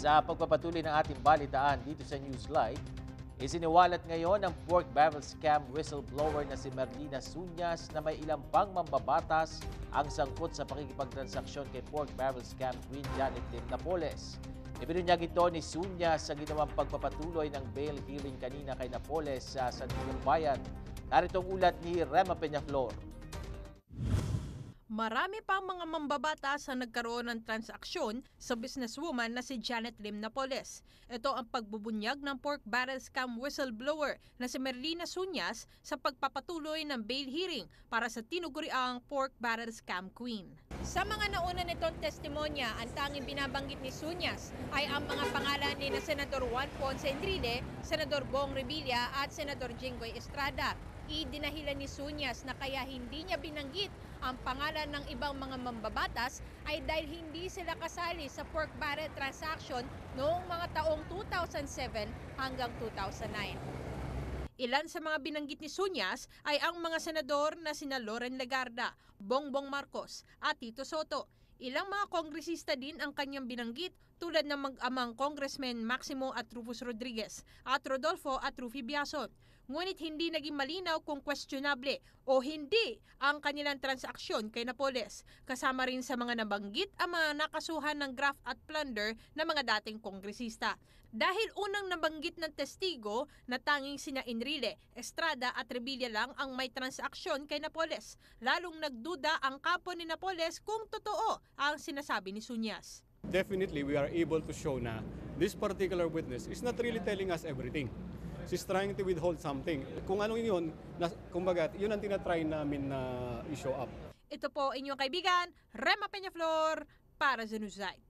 Sa pagpapatuloy ng ating balitaan dito sa Newsline, isiniwalat ngayon ang pork barrel scam whistleblower na si Merlina Sunyas na may ilang pang mambabatas ang sangkot sa pakikipagtransaksyon kay pork barrel scam queen Janet Lim Napoles. Ibinunyag ito ni Sunyas sa ginawang pagpapatuloy ng bail hearing kanina kay Napoles sa San Miguel Bayan. Narito ang ulat ni Rema Peñaflor. Marami pang mga mambabatas ang nagkaroon ng transaksyon sa businesswoman na si Janet Lim Napoles. Ito ang pagbubunyag ng pork barrel scam whistleblower na si Merlina Sunyas sa pagpapatuloy ng bail hearing para sa tinuguriang pork barrel scam queen. Sa mga nauna nitong testimonya, ang tanging binabanggit ni Sunyas ay ang mga pangalan ni na Senador Juan Ponce Enrile, Senador Bong Revilla at Senador Jinggoy Estrada. Idinahilan ni Sunyas na kaya hindi niya binanggit ang pangalan ng ibang mga mambabatas ay dahil hindi sila kasali sa pork barrel transaction noong mga taong 2007 hanggang 2009. Ilan sa mga binanggit ni Sunyas ay ang mga senador na sina Loren Legarda, Bongbong Marcos at Tito Soto. Ilang mga kongresista din ang kanyang binanggit tulad ng mag-amang Congressman Maximo at Rufus Rodriguez at Rodolfo at Rufy Biason. Ngunit hindi naging malinaw kung questionable o hindi ang kanilang transaksyon kay Napoles. Kasama rin sa mga nabanggit ang mga nakasuhan ng graft at plunder ng mga dating kongresista. Dahil unang nabanggit ng testigo na tanging sina Enrile, Estrada at Revilla lang ang may transaksyon kay Napoles. Lalong nagduda ang kapo ni Napoles kung totoo ang sinasabi ni Sunyas. definitely we are able to show na this particular witness is not really telling us everything. She's trying to withhold something. Kung ano yun, na, kumbaga, yun ang tinatry namin na i-show up. Ito po inyong kaibigan, Rema Peñaflor para sa Newsite.